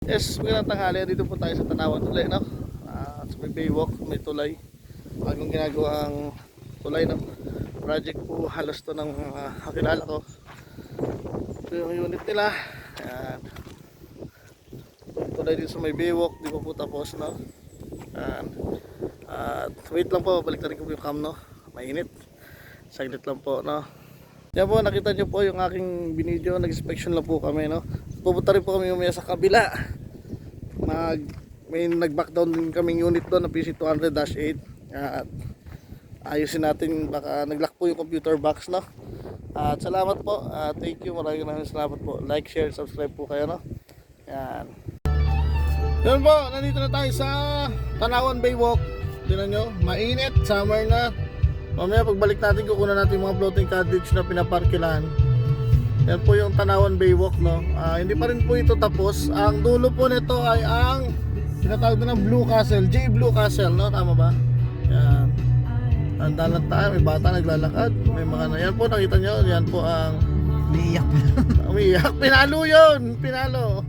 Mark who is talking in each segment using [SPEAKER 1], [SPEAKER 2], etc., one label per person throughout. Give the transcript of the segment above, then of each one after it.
[SPEAKER 1] Yes, magandang tanghali. Dito po tayo sa Tanawan Tulay, no? Ah, sa may Baywalk, may tulay. Bagong ginagawang tulay, no? Project po halos to ng uh, kakilala ko. Ito yung unit nila. Ayan. Tulay dito sa may Baywalk, di pa po tapos, no? Ayan. At wait lang po, balik na rin ko po yung cam, no? Mainit. Saglit lang po, no? Yan po, nakita nyo po yung aking binidyo. Nag-inspection lang po kami, no? Pupunta rin po kami umaya sa kabila. Mag, may nag-back down din kaming unit doon na PC200-8. At ayusin natin, baka nag-lock po yung computer box, no? At salamat po. At thank you. Maraming maraming salamat po. Like, share, subscribe po kayo, no? Yan. Yan po, nandito na tayo sa Tanawan Bay Walk. Tingnan nyo, mainit, summer na. Mamaya pagbalik natin, kukunan natin yung mga floating cottage na pinaparkilan. Yan po yung Tanawan Bay Walk, no? Ah, hindi pa rin po ito tapos. Ang dulo po nito ay ang tinatawag na ng Blue Castle, J Blue Castle, no? Tama ba? Yan. Tanda lang tayo, may bata naglalakad. May mga na yan po, nakita nyo, yan po ang
[SPEAKER 2] Umiiyak na.
[SPEAKER 1] umiyak. Pinalo yun! Pinalo!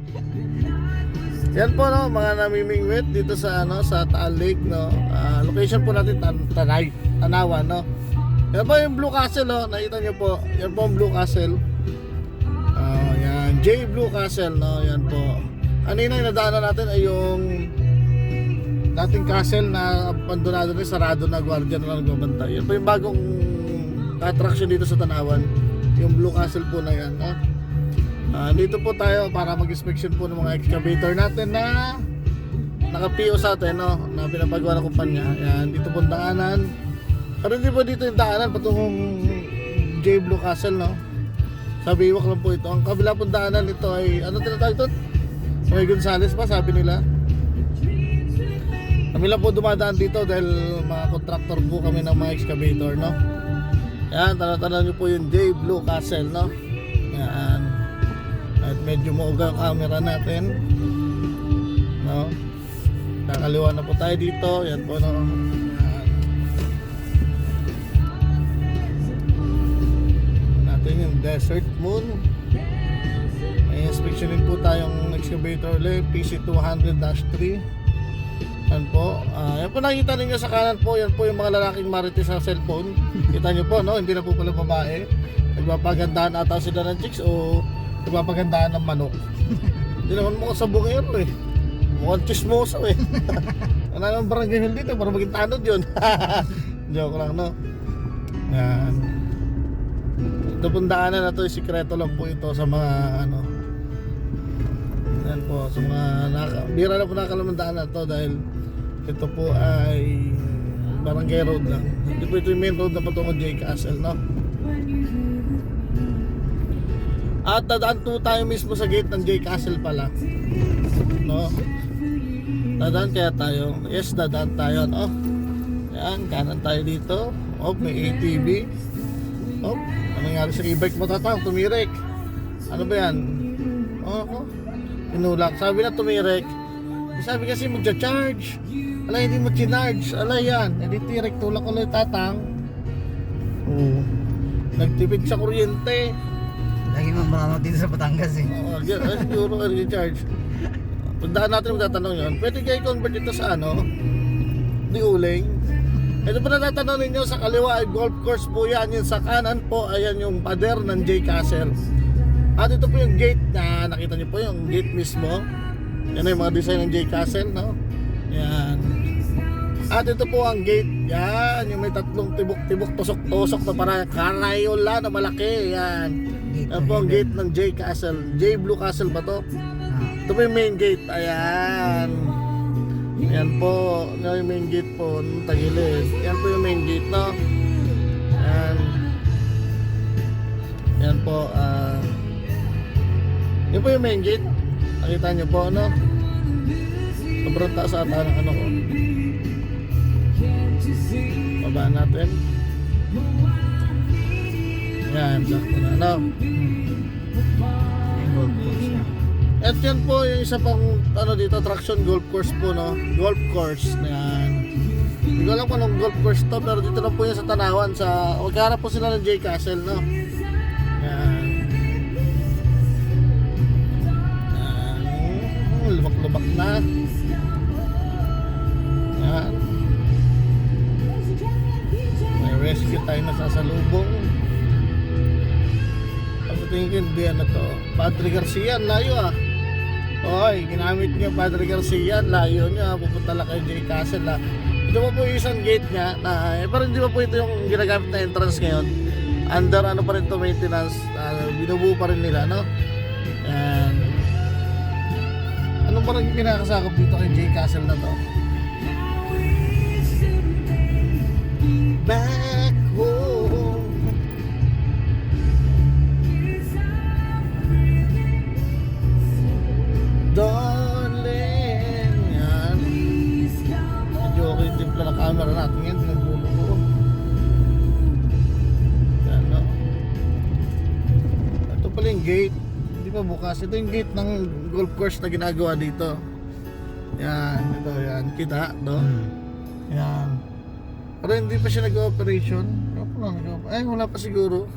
[SPEAKER 1] Yan po no, mga namimingwit dito sa ano sa Taal Lake no. Ah, location po natin tan Tanay, Tanawan no. Yan po yung Blue Castle no, nakita niyo po. Yan po ang Blue Castle. J Blue Castle no, yan po. Kanina yung nadaanan natin ay yung dating castle na abandonado na sarado na gwardiya na nagbabantay. Yan po yung bagong attraction dito sa Tanawan. Yung Blue Castle po na yan. No? Ah, dito po tayo para mag-inspection po ng mga excavator natin na naka-PO sa atin, no? Na pinapagawa ng kumpanya. Yan, dito po daanan. Pero hindi po dito yung daanan, patungong J Blue Castle, no? Sa Baywalk lang po ito. Ang kabila po daanan ito ay, ano tinatawag ito? May Gonzales pa, sabi nila. Kami lang po dumadaan dito dahil mga contractor po kami ng mga excavator, no? Yan, tanda-tanda nyo po yung J Blue Castle, no? Yan. At medyo mauga ang camera natin. No? Kakaliwa na po tayo dito. Yan po, no? Natin yung Desert Moon. May inspectionin po tayong excavator ulit, PC200-3. Yan po. Ah, yan po nakikita ninyo sa kanan po, yan po yung mga lalaking marites sa cellphone. Kita nyo po, no? Hindi na po pala babae. Nagpapagandaan ata sila ng chicks o nagpapagandaan ng manok. Hindi naman mukhang sa bungero eh. Mukhang chismoso eh. Ano nang barangay dito para maging tanod yun. Joke lang, no? Yan. Ito pong daanan na to, sikreto lang po ito sa mga ano. Yan po, sa mga naka, bira na po nakakalamang daanan to dahil ito po ay barangay road lang. Hindi po ito yung main road na patungo J Castle, no? At dadaan po tayo mismo sa gate ng J Castle pala. No? Dadaan kaya tayo. Yes, dadaan tayo, no? Yan, kanan tayo dito. Oh, may ATV. Oh, ano nangyari sa e-bike mo tatang? Tumirik. Ano ba yan? Oh, oh. Inulak. Sabi na tumirik. Sabi kasi magja-charge. Ala, hindi mo chinarge. Ala yan. Hindi tirik. Tulak ulit tatang. Oo. Nagtipid sa kuryente.
[SPEAKER 2] Lagi mga dito sa Batangas eh.
[SPEAKER 1] Oo, yan. Ay, siguro recharge. Pagdaan natin magtatanong yun, pwede kayo convert ito sa ano? Di uling. Ito pa natatanong ninyo sa kaliwa ay golf course po yan. Yung sa kanan po, ayan yung pader ng J Castle. At ito po yung gate na nakita niyo po yung gate mismo. Yan yung mga design ng J Castle, no? Yan. At ito po ang gate. Yan, yung may tatlong tibok-tibok, tusok-tusok na para karayola na malaki. Yan. Yan po ang gate ng J Castle. J Blue Castle ba to? Ito po yung main gate. Ayan. Yan po. Yung main gate po. Nung tagilid. Yan po yung main gate, no? Yan. Yan po. ah yan po yung main gate. Nakita nyo po, no? Sobrang taas ata ng ano ko. Baba natin. Yan. Sakto na,
[SPEAKER 2] na.
[SPEAKER 1] At yan po yung isa pang ano dito, traction golf course po, no? Golf course na yan. Hindi ko alam kung anong golf course to, pero dito lang po yan sa Tanawan. Sa, magkaharap po sila ng J Castle, no? Yan. Yan. lubak-lubak na. Yan. May rescue tayo na sasalubong. Kasi tingin ko hindi ano to. Padre Garcia, layo ah. Oy, ginamit niya Padre Garcia, layo niya. Pupunta lang kay J. Castle ah. Ito pa po yung isang gate niya na, eh, pero hindi pa po ito yung ginagamit na entrance ngayon. Under ano pa rin to maintenance, uh, binubuo pa rin nila, no? And, ano pa rin kinakasakop dito kay J. Castle na to? Back yung gate. Hindi pa bukas. Ito yung gate ng golf course na ginagawa dito. Yan Ito yan. Kita no? Yan. Pero hindi pa siya nag-operation. Ay wala pa siguro.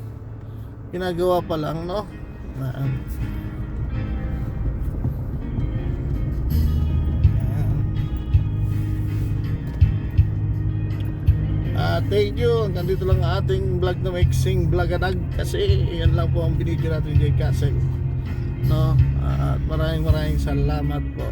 [SPEAKER 1] Ginagawa pa lang no? Yan Ah, thank you. Hanggang dito lang ang ating vlog na mixing vlogadag kasi yan lang po ang binidyo natin kay Castle. No? At maraming maraming salamat po.